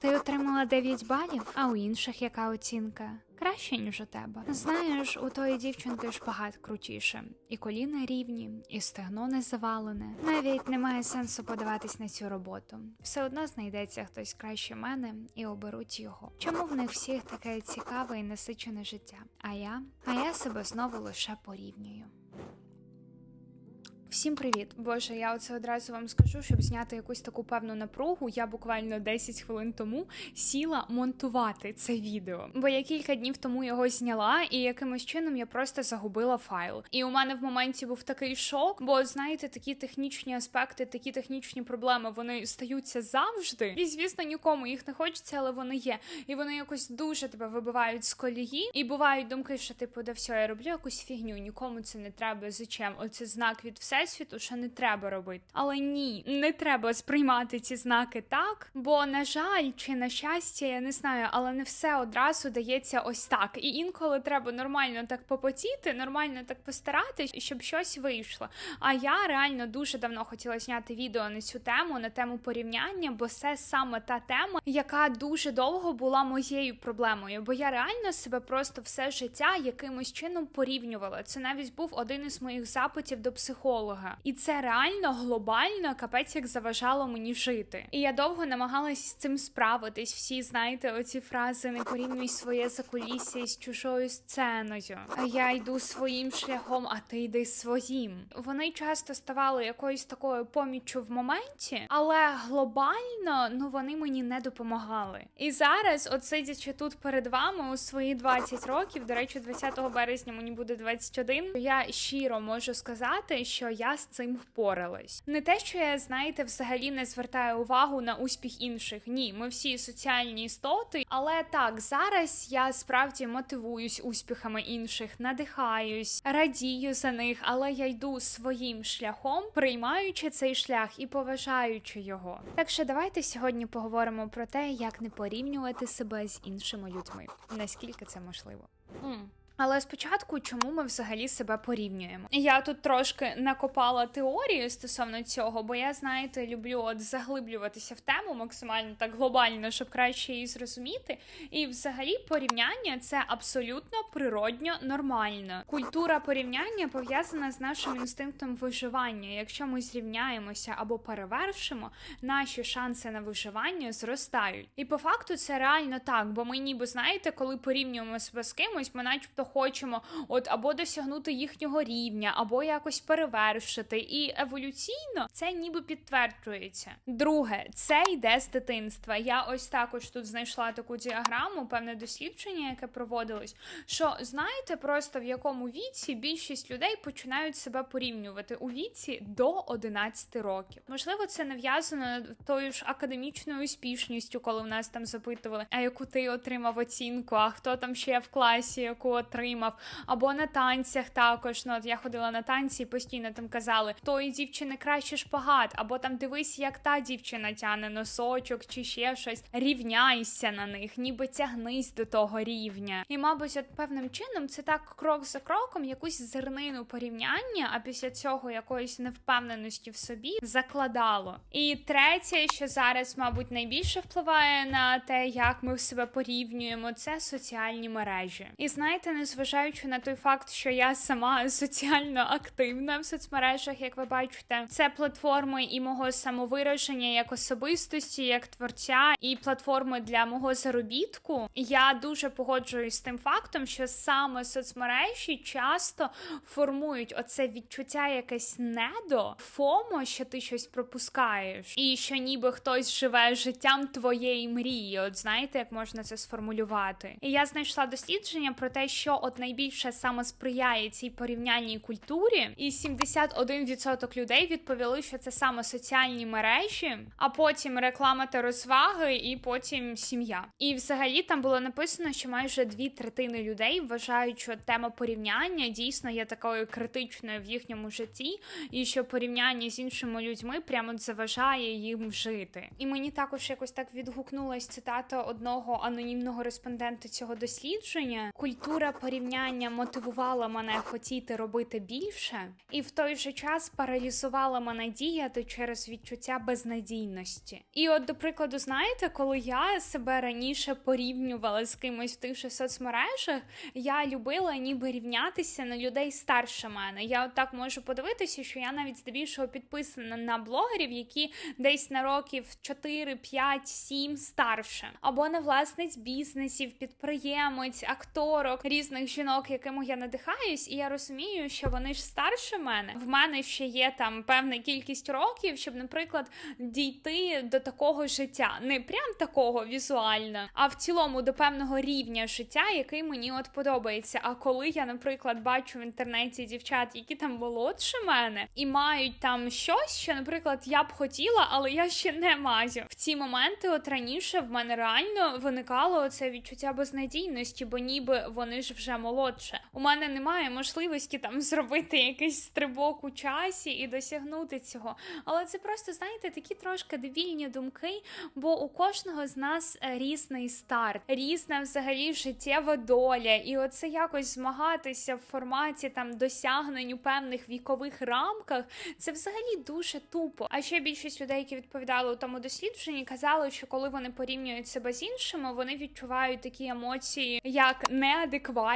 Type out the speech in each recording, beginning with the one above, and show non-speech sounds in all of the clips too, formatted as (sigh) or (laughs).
Ти отримала 9 балів, а у інших яка оцінка? Краще, ніж у тебе. Знаєш, у тої дівчинки шпагат крутіше, і коліна рівні, і стегно не завалене. Навіть немає сенсу подаватись на цю роботу. Все одно знайдеться хтось краще мене і оберуть його. Чому в них всіх таке цікаве і насичене життя? А я? А я себе знову лише порівнюю. Всім привіт! Боже, я оце одразу вам скажу, щоб зняти якусь таку певну напругу. Я буквально 10 хвилин тому сіла монтувати це відео, бо я кілька днів тому його зняла, і якимось чином я просто загубила файл. І у мене в моменті був такий шок, бо знаєте, такі технічні аспекти, такі технічні проблеми вони стаються завжди. І звісно, нікому їх не хочеться, але вони є. І вони якось дуже тебе вибивають з колії. І бувають думки, що типу, да все, я роблю якусь фігню, нікому це не треба. Зачем? Оце знак від всесвіту, що не треба робити. Але ні, не треба сприймати ці знаки так. Бо, на жаль, чи на щастя, я не знаю, але не все одразу дається ось так. І інколи треба нормально так попотіти, нормально так постаратись, щоб щось вийшло. А я реально дуже давно хотіла зняти відео на цю тему, на тему порівняння, бо це саме та тема, яка дуже довго була моєю проблемою. Бо я реально себе просто все життя якимось чином порівнювала. Це навіть був один із моїх запитів до психолога, і це реально глобально капець як заважало мені жити. І я довго намагалась з цим справитись. Всі знаєте, оці фрази не порівнюй своє закулісся із чужою сценою. А я йду своїм шляхом, а ти йди своїм. Вони часто ставали якоюсь такою поміччю в моменті, але глобально ну вони мені не допомагали. І зараз, от сидячи тут перед вами у свої 20 років, до речі, 20 березня мені буде 21, Я щиро можу сказати, що я з цим впоралась. Не те, що я знаєте, взагалі не звертаю увагу на успіх інших. Ні, ми всі соціальні істоти, але так зараз я справді мотивуюсь успіхами інших, надихаюсь, радію за них, але я йду своїм шляхом, приймаючи цей шлях і поважаючи його. Так що давайте сьогодні поговоримо про те, як не порівнювати себе з іншими людьми, наскільки це можливо. М. Але спочатку, чому ми взагалі себе порівнюємо? Я тут трошки накопала теорію стосовно цього, бо я, знаєте, люблю от заглиблюватися в тему максимально так глобально, щоб краще її зрозуміти. І взагалі порівняння це абсолютно природньо нормально. Культура порівняння пов'язана з нашим інстинктом виживання. Якщо ми зрівняємося або перевершимо, наші шанси на виживання зростають. І по факту це реально так, бо ми ніби знаєте, коли порівнюємо себе з кимось, ми начебто хочемо от або досягнути їхнього рівня, або якось перевершити. І еволюційно це ніби підтверджується. Друге, це йде з дитинства. Я ось також тут знайшла таку діаграму, певне дослідження, яке проводилось. Що знаєте, просто в якому віці більшість людей починають себе порівнювати у віці до 11 років. Можливо, це нав'язано тою ж академічною успішністю, коли в нас там запитували, а яку ти отримав оцінку, а хто там ще в класі, яку отримав, або на танцях також. Ну от я ходила на танці і постійно там казали, тої дівчини краще шпагат, або там дивись, як та дівчина тяне носочок чи ще щось. Рівняйся на них, ніби тягнись до того рівня. І, мабуть, от певним чином це так крок за кроком, якусь зернину порівняння, а після цього якоїсь невпевненості в собі закладало. І третє, що зараз, мабуть, найбільше впливає на те, як ми себе порівнюємо, це соціальні мережі. І знаєте, незважаючи на той факт, що я сама соціально активна в соцмережах, як ви бачите, це платформи і мого самовираження як особистості, як творця, і платформи для мого заробітку. Я дуже погоджуюсь з тим фактом, що саме соцмережі часто формують оце відчуття якесь недо, фомо, що ти щось пропускаєш, і що ніби хтось живе життям твоєї мрії. От знаєте, як можна це сформулювати? І я знайшла дослідження про те, що от найбільше саме сприяє цій порівняльній культурі, і 71% людей відповіли, що це саме соціальні мережі, а потім реклама та розваги, і потім сім'я. І взагалі там було написано, що майже дві третини людей вважають, що тема порівняння дійсно є такою критичною в їхньому житті, і що порівняння з іншими людьми прямо заважає їм жити. І мені також якось так відгукнулась цитата одного анонімного респондента цього дослідження: культура порівняння мотивувало мене хотіти робити більше, і в той же час паралізувало мене діяти через відчуття безнадійності. І, от, до прикладу, знаєте, коли я себе раніше порівнювала з кимось в тих же соцмережах, я любила ніби рівнятися на людей старше мене. Я от так можу подивитися, що я навіть здебільшого підписана на блогерів, які десь на років 4, 5, 7 старше, або на власниць бізнесів, підприємець, акторок, різних жінок, якими я надихаюсь, і я розумію, що вони ж старше мене. В мене ще є там певна кількість років, щоб, наприклад, дійти до такого життя, не прям такого візуально, а в цілому до певного рівня життя, який мені от подобається. А коли я, наприклад, бачу в інтернеті дівчат, які там молодше мене, і мають там щось, що, наприклад, я б хотіла, але я ще не маю. В ці моменти, от раніше, в мене реально виникало це відчуття безнадійності, бо ніби вони ж вже молодше. У мене немає можливості там (laughs) зробити якийсь стрибок у часі і досягнути цього. Але це просто, знаєте, такі трошки дебільні думки, бо у кожного з нас е, різний старт, різна взагалі життєва доля, і оце якось змагатися в форматі там досягнень у певних вікових рамках. Це взагалі дуже тупо. А ще більшість людей, які відповідали у тому дослідженні, казали, що коли вони порівнюють себе з іншими, вони відчувають такі емоції, як неадекватність,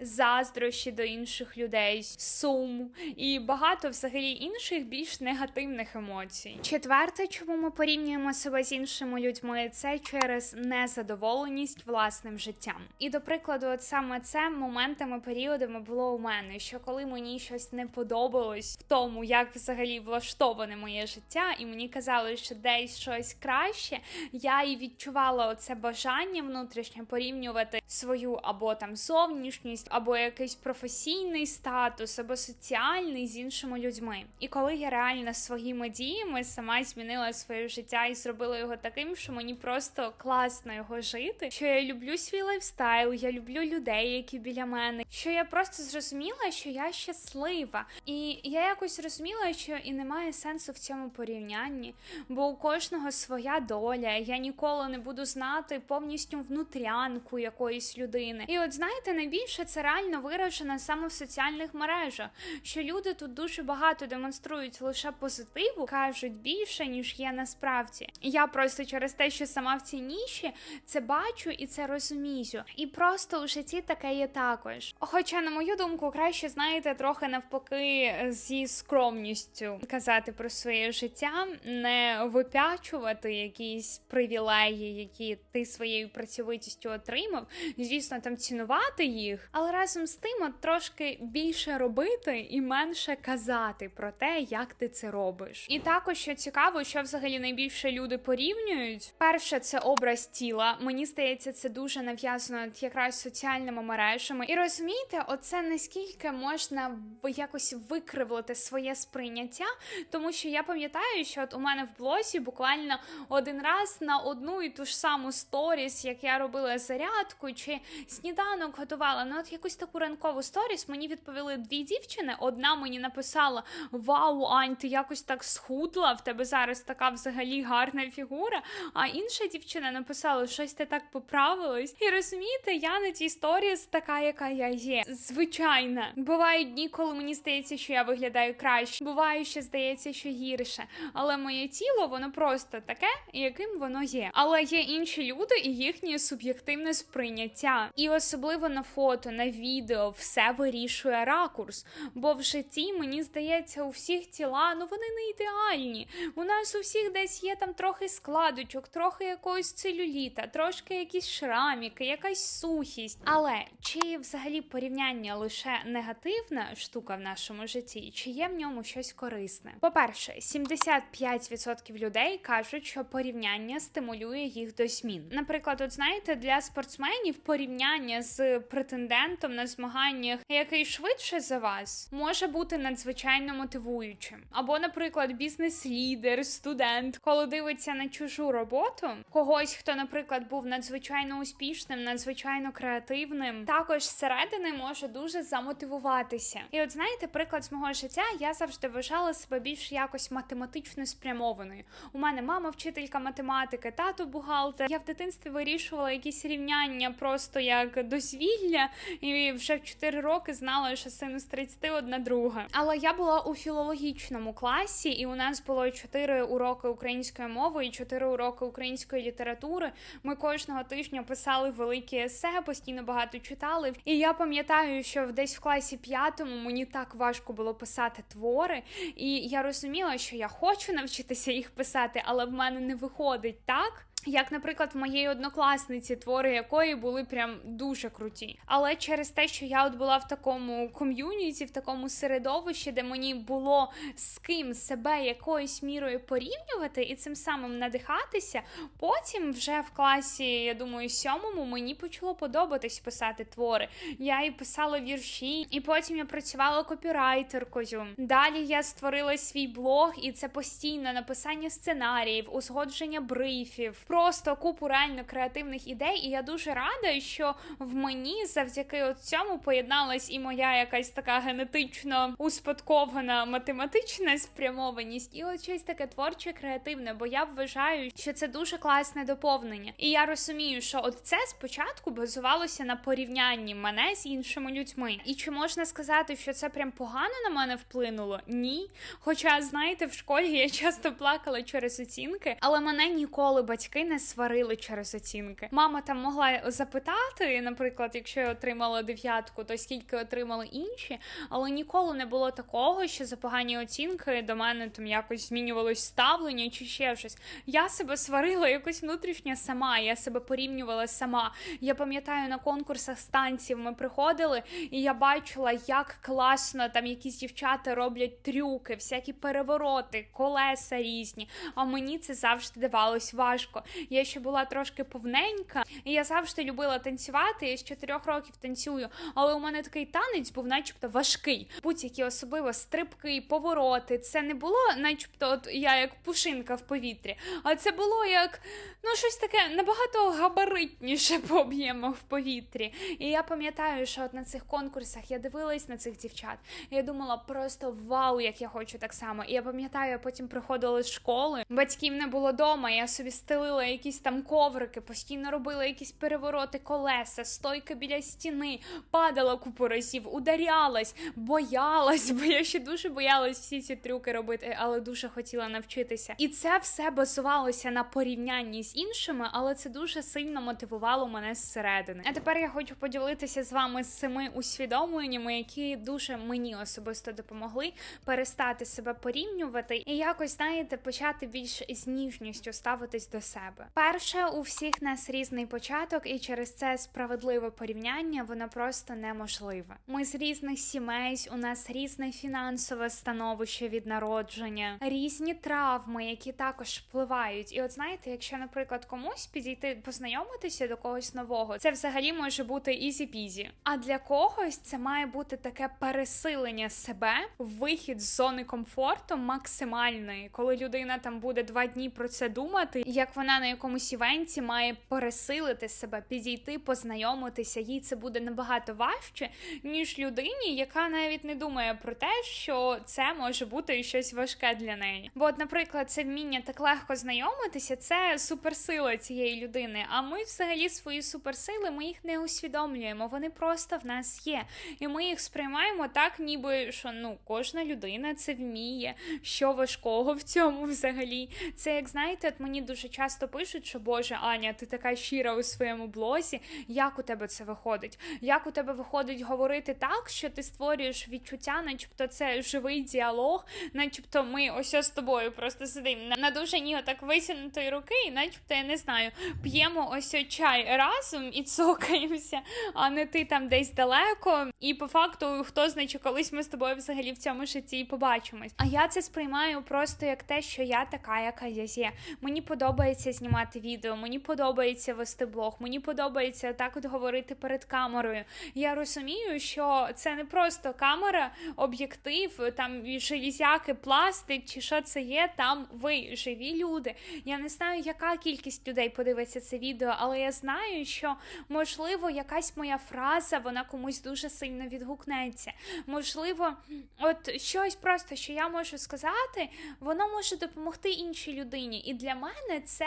заздрощі до інших людей, сум і багато взагалі інших більш негативних емоцій. Четверте, чому ми порівнюємо себе з іншими людьми, це через незадоволеність власним життям. І до прикладу, от саме це моментами, періодами було у мене, що коли мені щось не подобалось в тому, як взагалі влаштоване моє життя, і мені казали, що десь щось краще, я і відчувала оце бажання внутрішнє порівнювати свою або там зовнішність, або якийсь професійний статус, або соціальний з іншими людьми. І коли я реально своїми діями сама змінила своє життя і зробила його таким, що мені просто класно його жити, що я люблю свій лайфстайл, я люблю людей, які біля мене, що я просто зрозуміла, що я щаслива, і я якось зрозуміла, що і немає сенсу в цьому порівнянні, бо у кожного своя доля. Я ніколи не буду знати повністю внутрянку якоїсь людини. І от знаєте, найбільше це реально виражено саме в соціальних мережах, що люди тут дуже багато демонструють лише позитиву, кажуть більше ніж є насправді. Я просто через те, що сама в цій ніші це бачу і це розумію. І просто у житті таке є також. Хоча, на мою думку, краще знаєте, трохи навпаки зі скромністю казати про своє життя, не випячувати якісь привілеї, які ти своєю працьовитістю отримав. Звісно, там цінувати їх, але разом з тим от трошки більше робити і менше казати про те, як ти це робиш. І також що цікаво, що взагалі найбільше люди порівнюють. Перше, це образ тіла. Мені здається, це дуже нав'язано якраз соціальними мережами. І розумієте, оце наскільки можна якось викривлити своє сприйняття, тому що я пам'ятаю, що от у мене в блозі буквально один раз на одну і ту ж саму сторіс, як я робила зарядку чи сніданок готувала. Ну от якусь таку ранкову сторіс мені відповіли дві дівчини. Одна мені написала: Вау, Ань, ти якось так схудла, в тебе зараз така взагалі гарна фігура. А інша дівчина написала, щось ти так поправилась. І розумієте, я на цій сторіс така, яка я є. Звичайна. Бувають дні, коли мені здається, що я виглядаю краще. Буває, що здається, що гірше. Але моє тіло, воно просто таке, яким воно є. Але є інші люди і їхнє суб'єктивне сприйняття. І особливо на фото, на відео, все вирішує ракурс. Бо в житті мені здається, у всіх тіла, ну вони не ідеальні. У нас у всіх десь є там трохи складочок, трохи якогось целюліта, трошки якісь шраміки, якась сухість. Але чи взагалі порівняння лише негативна штука в нашому житті, чи є в ньому щось корисне? По-перше, 75% людей кажуть, що порівняння стимулює їх до змін. Наприклад, от знаєте, для спортсменів порівняння з претендентом на змаганнях, який швидше за вас, може бути надзвичайно мотивуючим. Або, наприклад, бізнес-лідер, студент, коли дивиться на чужу роботу, когось, хто, наприклад, був надзвичайно успішним, надзвичайно креативним, також зсередини може дуже замотивуватися. І от знаєте, приклад з мого життя, я завжди вважала себе більш якось математично спрямованою. У мене мама вчителька математики, тато бухгалтер. Я в дитинстві вирішувала якісь рівняння просто як дозвілля божевілля, і вже в 4 роки знала, що синус 30 одна друга. Але я була у філологічному класі, і у нас було 4 уроки української мови і 4 уроки української літератури. Ми кожного тижня писали великі есе, постійно багато читали. І я пам'ятаю, що десь в класі п'ятому мені так важко було писати твори, і я розуміла, що я хочу навчитися їх писати, але в мене не виходить так. Як, наприклад, в моєї однокласниці, твори якої були прям дуже круті. Але через те, що я от була в такому ком'юніті, в такому середовищі, де мені було з ким себе якоюсь мірою порівнювати і цим самим надихатися, потім вже в класі, я думаю, сьомому мені почало подобатись писати твори. Я і писала вірші, і потім я працювала копірайтеркою. Далі я створила свій блог, і це постійне написання сценаріїв, узгодження брифів, просто купу реально креативних ідей. І я дуже рада, що в мені завдяки цьому поєдналась і моя якась така генетично успадкована математична спрямованість, і от щось таке творче, креативне, бо я вважаю, що це дуже класне доповнення. І я розумію, що от це спочатку базувалося на порівнянні мене з іншими людьми. І чи можна сказати, що це прям погано на мене вплинуло? Ні. Хоча, знаєте, в школі я (laughs) часто плакала через оцінки, але мене ніколи батьки не сварили через оцінки. Мама там могла запитати, наприклад, якщо я отримала дев'ятку, то скільки отримали інші, але ніколи не було такого, що за погані оцінки до мене там якось змінювалось ставлення чи ще щось. Я себе сварила якось внутрішньо сама, я себе порівнювала сама. Я пам'ятаю на конкурсах станців ми приходили, і я бачила, як класно там якісь дівчата роблять трюки, всякі перевороти, колеса різні. А мені це завжди давалось важко. Я ще була трошки повненька, і я завжди любила танцювати. Я з чотирьох років танцюю, але у мене такий танець був, начебто, важкий. Будь-які особливо стрибки, повороти. Це не було, начебто, от я як пушинка в повітрі, а це було як ну щось таке набагато габаритніше (laughs) по об'ємах в повітрі. І я пам'ятаю, що от на цих конкурсах я дивилась на цих дівчат. І я думала, просто вау, як я хочу так само. І я пам'ятаю, я потім приходила з школи. Батьків не було вдома. Я собі стелила якісь там коврики, постійно робила якісь перевороти колеса, стойка біля стіни, падала купу разів, ударялась, боялась, (laughs) бо я ще дуже боялась всі ці трюки робити, але дуже хотіла навчитися. І це все базувалося на порівнянні з іншими, але це дуже сильно мотивувало мене зсередини. А тепер я хочу поділитися з вами з цими усвідомленнями, які дуже мені особисто допомогли перестати себе порівнювати і якось знаєте почати більш з ніжністю ставитись до себе. Перше, у всіх нас різний початок, і через це справедливе порівняння воно просто неможливе. Ми з різних сімей, у нас різне фінансове становище від народження, різні травми, які також впливають. І от знаєте, якщо, наприклад, комусь підійти познайомитися до когось нового, це взагалі може бути ізі-пізі. А для когось це має бути таке пересилення себе, вихід з зони комфорту максимальної, коли людина там буде два дні про це думати, як вона на якомусь івенті має пересилити себе, підійти, познайомитися. Їй це буде набагато важче, ніж людині, яка навіть не думає про те, що це може бути щось важке для неї. Бо, от, наприклад, це вміння так легко знайомитися, це суперсила цієї людини. А ми, взагалі, свої суперсили, ми їх не усвідомлюємо. Вони просто в нас є, і ми їх сприймаємо так, ніби що ну кожна людина це вміє. Що важкого в цьому взагалі? Це як знаєте, от мені дуже часто пишуть, що Боже, Аня, ти така щира у своєму блозі. Як у тебе це виходить? Як у тебе виходить говорити так, що ти створюєш відчуття, начебто це живий діалог, начебто ми ось з тобою просто сидимо на, дуже ні так висунутої руки, і начебто я не знаю, п'ємо ось чай разом і цокаємося, а не ти там десь далеко. І по факту, хто значить, колись ми з тобою взагалі в цьому житті і побачимось. А я це сприймаю просто як те, що я така, яка я є. Мені подобається знімати відео, мені подобається вести блог, мені подобається так от говорити перед камерою. Я розумію, що це не просто камера, об'єктив, там железяки, пластик чи що це є. Там ви живі люди. Я не знаю, яка кількість людей подивиться це відео, але я знаю, що можливо якась моя фраза вона комусь дуже сильно відгукнеться. Можливо, от щось просто, що я можу сказати, воно може допомогти іншій людині. І для мене це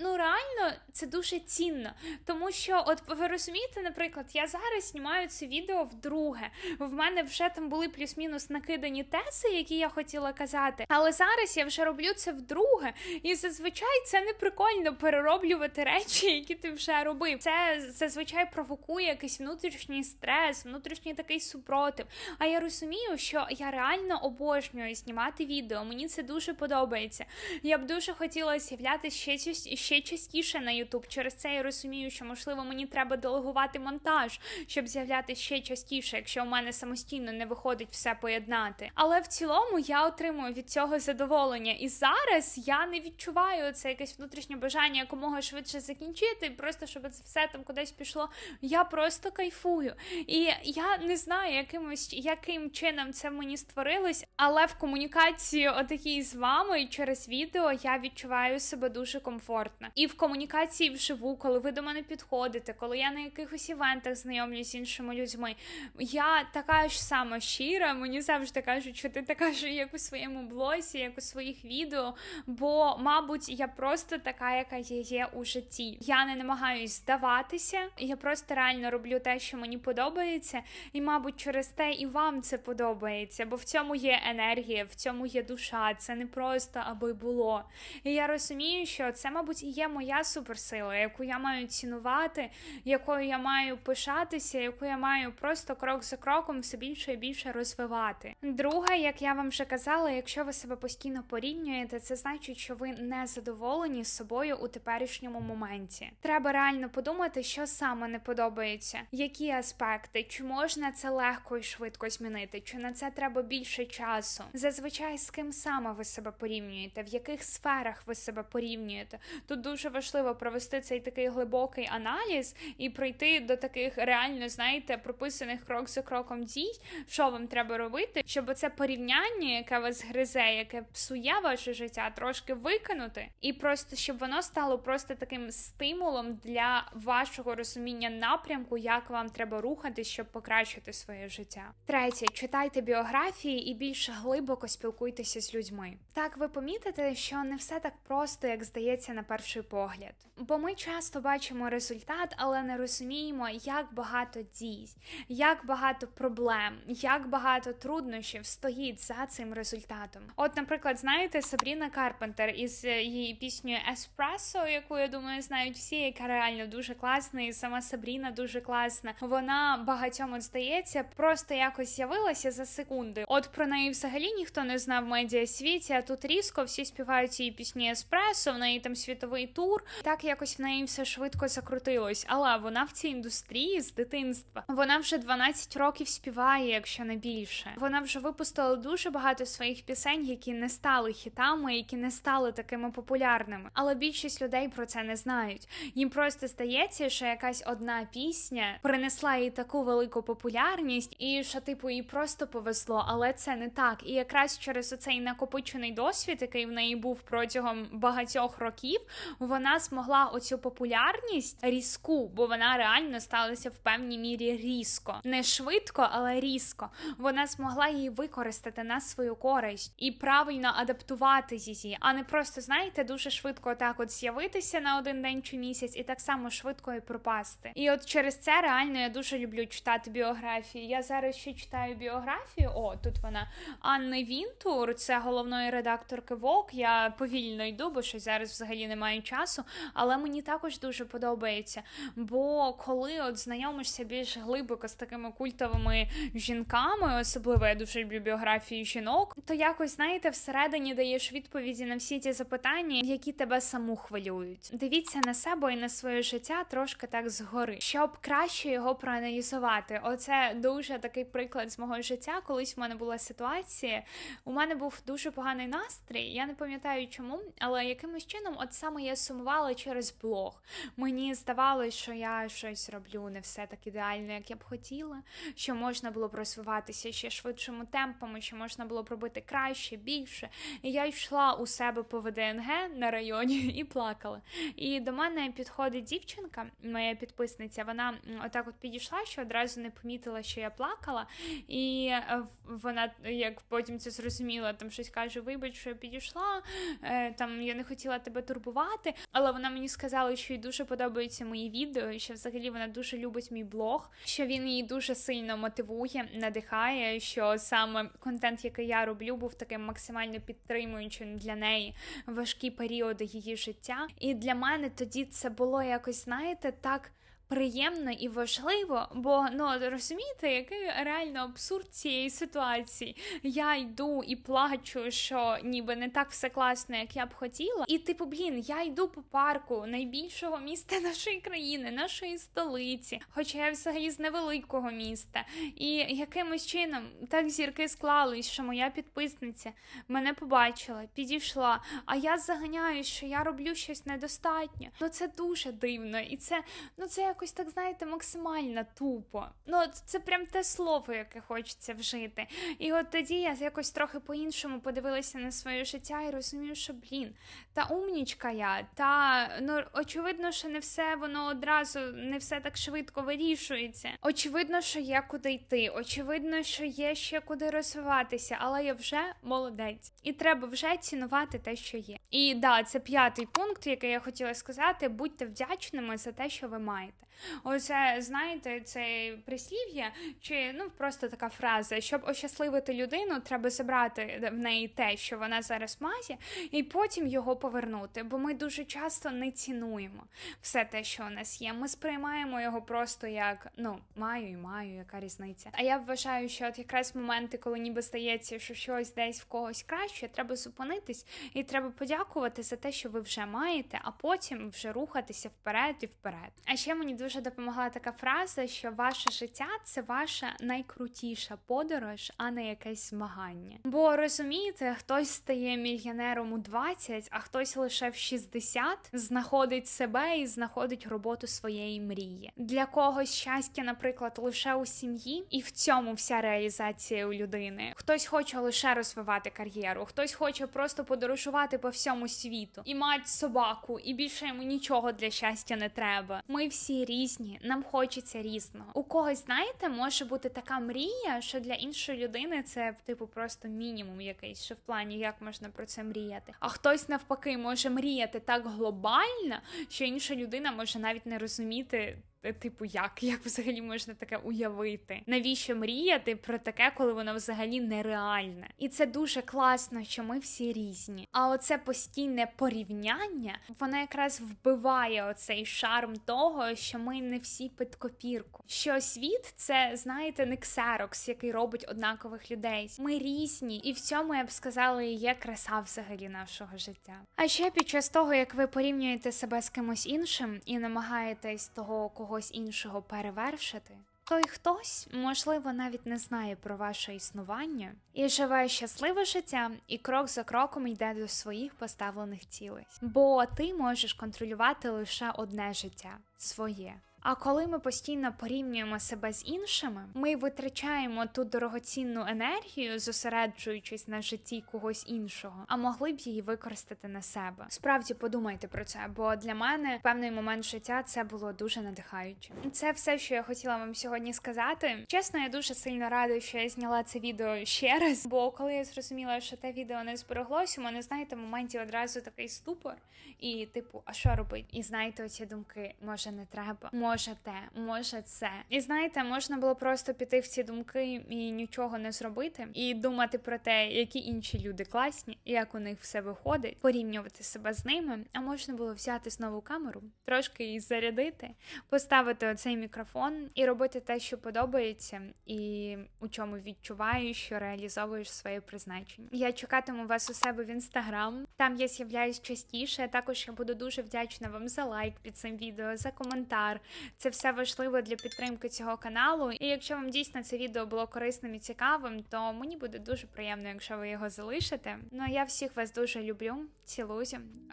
Ну реально це дуже цінно, тому що, от ви розумієте, наприклад, я зараз знімаю це відео вдруге. В мене вже там були плюс-мінус накидані теси, які я хотіла казати. Але зараз я вже роблю це вдруге, і зазвичай це не прикольно перероблювати речі, які ти вже робив. Це зазвичай провокує якийсь внутрішній стрес, внутрішній такий супротив. А я розумію, що я реально обожнюю знімати відео. Мені це дуже подобається. Я б дуже хотіла з'являтися ще, част- ще частіше на YouTube. Через це я розумію, що можливо мені треба делегувати монтаж, щоб з'являтися ще частіше, якщо у мене самостійно не виходить все поєднати. Але в цілому я отримую від цього задоволення. І зараз я не відчуваю це якесь внутрішнє бажання якомога швидше закінчити, просто щоб це все там кудись пішло. Я просто кайфую. І я не знаю, якимось яким чином це мені створилось, але в комунікації, отакій з вами через відео, я відчуваю себе дуже комфортно. І в комунікації вживу, коли ви до мене підходите, коли я на якихось івентах знайомлюсь з іншими людьми, я така ж сама щира. Мені завжди кажуть, що ти така ж, як у своєму блозі, як у своїх відео. Бо, мабуть, я просто така, яка я є у житті. Я не намагаюсь здаватися, я просто реально роблю те, що мені подобається, і, мабуть, через те і вам це подобається, бо в цьому є енергія, в цьому є душа. Це не просто аби було. І я розумію, що це, мабуть, є моя суперсила, яку я маю цінувати, якою я маю пишатися, яку я маю просто крок за кроком все більше і більше розвивати. Друга, як я вам вже казала, якщо ви себе постійно порівнюєте, це значить, що ви не задоволені собою у теперішньому моменті. Треба реально подумати, що саме не подобається, які аспекти, чи можна це легко і швидко змінити, чи на це треба більше часу. Зазвичай з ким саме ви себе порівнюєте, в яких сферах ви себе порівнюєте. Тут дуже важливо провести цей такий глибокий аналіз і прийти до таких реально, знаєте, прописаних крок за кроком дій, що вам треба робити, щоб це порівняння, яке вас гризе, яке псує ваше життя, трошки викинути, і просто щоб воно стало просто таким стимулом для вашого розуміння напрямку, як вам треба рухатись, щоб покращити своє життя. Третє, читайте біографії і більш глибоко спілкуйтеся з людьми. Так ви помітите, що не все так просто, як здається на перший погляд. Бо ми часто бачимо результат, але не розуміємо, як багато дій, як багато проблем, як багато труднощів стоїть за цим результатом. От, наприклад, знаєте, Сабріна Карпентер із е, її піснею Еспресо, яку я думаю, знають всі, яка реально дуже класна, і сама Сабріна дуже класна. Вона багатьом от здається, просто якось з'явилася за секунди. От про неї взагалі ніхто не знав в медіасвіті, а тут різко всі співають її пісні Еспресо, в неї там світовий тур. Так якось в неї все швидко закрутилось. Але вона в цій індустрії з дитинства. Вона вже 12 років співає, якщо не більше. Вона вже випустила дуже багато своїх пісень, які не стали хітами, які не стали такими популярними. Але більшість людей про це не знають. Їм просто здається, що якась одна пісня принесла їй таку велику популярність, і що типу їй просто повезло, але це не так. І якраз через оцей накопичений досвід, який в неї був протягом багатьох років, вона змогла оцю популярність різку, бо вона реально сталася в певній мірі різко, не швидко, але різко. Вона змогла її використати на свою користь і правильно адаптувати її, а не просто знаєте, дуже швидко так от з'явитися на один день чи місяць, і так само швидко і пропасти. І от через це реально я дуже люблю читати біографії. Я зараз ще читаю біографію. О, тут вона Анни Вінтур, це головної редакторки Vogue. Я повільно йду, бо що зараз взагалі немає часу. Але мені також дуже подобається. Бо коли от знайомишся більш глибоко з такими культовими жінками, особливо я дуже люблю біографії жінок, то якось знаєте, всередині даєш відповіді на всі ті запитання, які тебе саму хвилюють. Дивіться на себе і на своє життя трошки так згори, щоб краще його проаналізувати. Оце дуже такий приклад з мого життя. Колись в мене була ситуація. У мене був дуже поганий настрій. Я не пам'ятаю чому, але якимось чином, от саме я сумувала через блог. Мені здавалось, що я щось роблю не все так ідеально, як я б хотіла, що можна було б розвиватися ще швидшими темпами, що можна було б робити краще, більше. І я йшла у себе по ВДНГ на районі і плакала. І до мене підходить дівчинка, моя підписниця. Вона отак от підійшла, що одразу не помітила, що я плакала. І е, вона, як потім це зрозуміла, там щось каже: Вибач, що я підійшла, е, там я не хотіла тебе турбувати. Монтувати. Але вона мені сказала, що їй дуже подобаються мої відео, і що взагалі вона дуже любить мій блог, що він її дуже сильно мотивує, надихає. Що саме контент, який я роблю, був таким максимально підтримуючим для неї важкі періоди її життя. І для мене тоді це було якось, знаєте, так. Приємно і важливо, бо ну розумієте, який реально абсурд цієї ситуації. Я йду і плачу, що ніби не так все класно, як я б хотіла. І типу, блін, я йду по парку найбільшого міста (laughs) нашої країни, нашої столиці, хоча я взагалі з невеликого міста. І якимось чином так зірки склались, що моя підписниця мене побачила, підійшла. А я заганяю, що я роблю щось недостатньо. Ну це дуже дивно, і це ну це якось так знаєте максимально тупо. Ну це прям те слово, яке хочеться вжити. І от тоді я якось трохи по-іншому подивилася на своє життя і розумію, що блін, та умнічка я, та ну очевидно, що не все воно одразу не все так швидко вирішується. Очевидно, що є куди йти. Очевидно, що є ще куди розвиватися, але я вже молодець, і треба вже цінувати те, що є. І да, це п'ятий пункт, який я хотіла сказати: будьте вдячними за те, що ви маєте. Оце знаєте, це прислів'я, чи ну просто така фраза, щоб ощасливити людину, треба забрати в неї те, що вона зараз має, і потім його повернути. Бо ми дуже часто не цінуємо все те, що у нас є. Ми сприймаємо його просто як ну маю і маю, яка різниця. А я вважаю, що от якраз моменти, коли ніби стається, що щось десь в когось краще, треба зупинитись і треба подякувати за те, що ви вже маєте, а потім вже рухатися вперед і вперед. А ще мені дуже допомогла така фраза, що ваше життя це ваша найкрутіша подорож, а не якесь змагання. Бо розумієте, хтось стає мільйонером у 20, а хтось лише в 60 знаходить себе і знаходить роботу своєї мрії. Для когось щастя, наприклад, лише у сім'ї, і в цьому вся реалізація у людини. Хтось хоче лише розвивати кар'єру, хтось хоче просто подорожувати по всьому світу і мати собаку, і більше йому нічого для щастя не треба. Ми всі різні, нам хочеться різного. У когось, знаєте, може бути така мрія, що для іншої людини це типу просто мінімум якийсь, що в плані як можна про це мріяти. А хтось навпаки може мріяти так глобально, що інша людина може навіть не розуміти. Типу, як (laughs) Як взагалі можна таке уявити? Навіщо мріяти про таке, коли воно взагалі нереальне? І це дуже класно, що ми всі різні. А оце постійне порівняння, воно якраз вбиває оцей шарм того, що ми не всі під копірку. Що світ це, знаєте, не ксерокс, який робить однакових людей. Ми різні, і в цьому я б сказала, і є краса взагалі нашого життя. А ще під час того, як ви порівнюєте себе з кимось іншим і намагаєтесь того когось іншого перевершити. Той хтось, можливо, навіть не знає про ваше існування і живе щасливе життя, і крок за кроком йде до своїх поставлених цілей. Бо ти можеш контролювати лише одне життя своє. А коли ми постійно порівнюємо себе з іншими, ми витрачаємо ту дорогоцінну енергію, зосереджуючись на житті когось іншого, а могли б її використати на себе. Справді подумайте про це, бо для мене певний момент життя це було дуже надихаюче. Це все, що я хотіла вам сьогодні сказати. Чесно, я дуже сильно рада, що я зняла це відео ще раз. Бо коли я зрозуміла, що те відео не збереглось, у мене знаєте, в моменті одразу такий ступор, і типу, а що робить? І знаєте, оці думки, може не треба, може те, може це. І знаєте, можна було просто піти в ці думки і нічого не зробити, і думати про те, які інші люди класні, як у них все виходить, порівнювати себе з ними. А можна було взяти знову камеру, трошки її зарядити, поставити оцей мікрофон і робити те, що подобається, і у чому відчуваєш, що реалізовуєш своє призначення. Я чекатиму вас у себе в інстаграм. Там я з'являюсь частіше. Також я буду дуже вдячна вам за лайк під цим відео, за коментар. Це все важливо для підтримки цього каналу. І якщо вам дійсно це відео було корисним і цікавим, то мені буде дуже приємно, якщо ви його залишите. Ну а я всіх вас дуже люблю, цілую,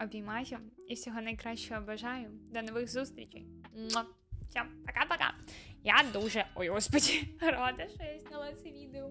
обіймаю і всього найкращого бажаю. До нових зустрічей. Всім пока-пока. Я дуже ой, господі, (laughs) рада, що я зняла це відео.